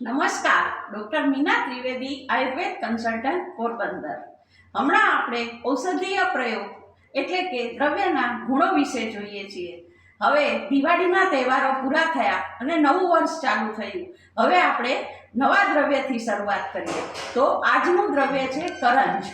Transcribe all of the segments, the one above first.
નમસ્કાર, doctor Meena Trivedi, Ayurveda consultant, Porbandar. હમણાં આપણે ઔષધીય પ્રયોગ એટલે કે દ્રવ્યના ગુણો વિશે જોઈએ છીએ. હવે દિવાળીના તહેવારો પૂરા થયા અને નવું વર્ષ ચાલુ થયું. હવે આપણે નવા દ્રવ્યથી શરૂઆત કરીએ. તો આજનું દ્રવ્ય છે કરંજ.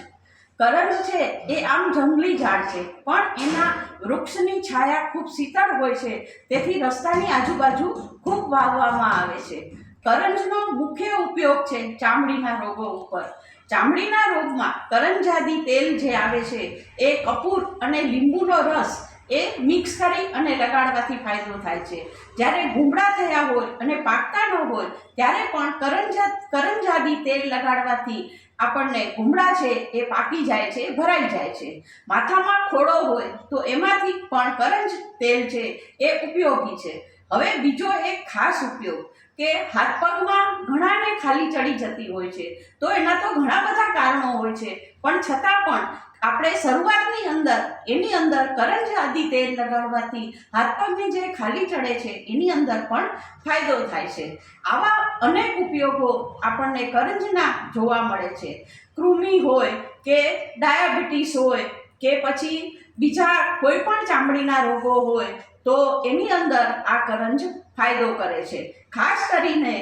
કરંજ છે એ આમ જંગલી ઝાડ છે, પણ એના વૃક્ષની છાયા ખૂબ શીતળ હોય છે. તેથી રસ્તાની આજુબાજુ ખૂબ વાવવામાં આવે છે. કરંજનો મુખ્ય ઉપયોગ છે ચામડીના રોગો ઉપર. ચામડીના રોગમાં કરંજાદી તેલ જે આવે છે, એ કપૂર અને લીંબુનો રસ, એ મિક્સ કરી અને લગાડવાથી ફાયદો થાય છે. જ્યારે ગુમડા થયા હોય અને પાકતા ન હોય, ત્યારે પણ કરંજા, કરંજાદી તેલ લગાડવાથી આપણને ગુમડા છે, એ પાકી જાય છે, ભરાઈ જાય છે. માથામાં ખોડો હોય, તો એમાંથી પણ કરંજ તેલ છે, એ ઉપયોગી છે. હવે બીજો એક ખાસ ઉપયોગ કે હાથ પગમાં ઘણાને ખાલી ચડી જતી હોય છે, તો એના તો ઘણા બધા કારણો હોય છે, પણ છતાં પણ આપણે શરૂઆતની અંદર, એની અંદર કરંજ આદિ તેલ લગાડવાથી હાથ પગને જે ખાલી ચડે છે, એની અંદર પણ ફાયદો થાય છે. આવા અનેક ઉપયોગો આપણને કરંજના જોવા મળે છે. કૃમિ હોય કે ડાયાબિટીસ હોય કે પછી બીજા કોઈ પણ ચામડીના રોગો હોય તો એની અંદર આ કરંજ ફાયદો કરે છે. ખાસ કરીને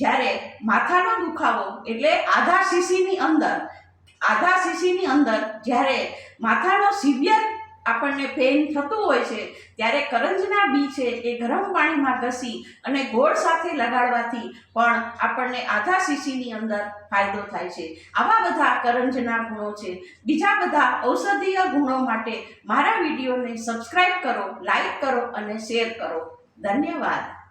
જ્યારે માથાનો દુખાવો એટલે આધા સીસીની અંદર, આધા સીસીની અંદર જ્યારે માથાનો સિવિયર આપણને પેઇન થતું હોય છે, ત્યારે કરંજના બી છે એ ગરમ પાણીમાં ઘસી અને ગોળ સાથે લગાડવાથી પણ આપણને આધા સીસીની અંદર ફાયદો થાય છે. આવા બધા કરંજના ગુણો છે. બીજા બધા ઔષધીય ગુણો માટે મારા વિડીયોને સબસ્ક્રાઈબ કરો લાઈક કરો અને શેર કરો. ધન્યવાદ.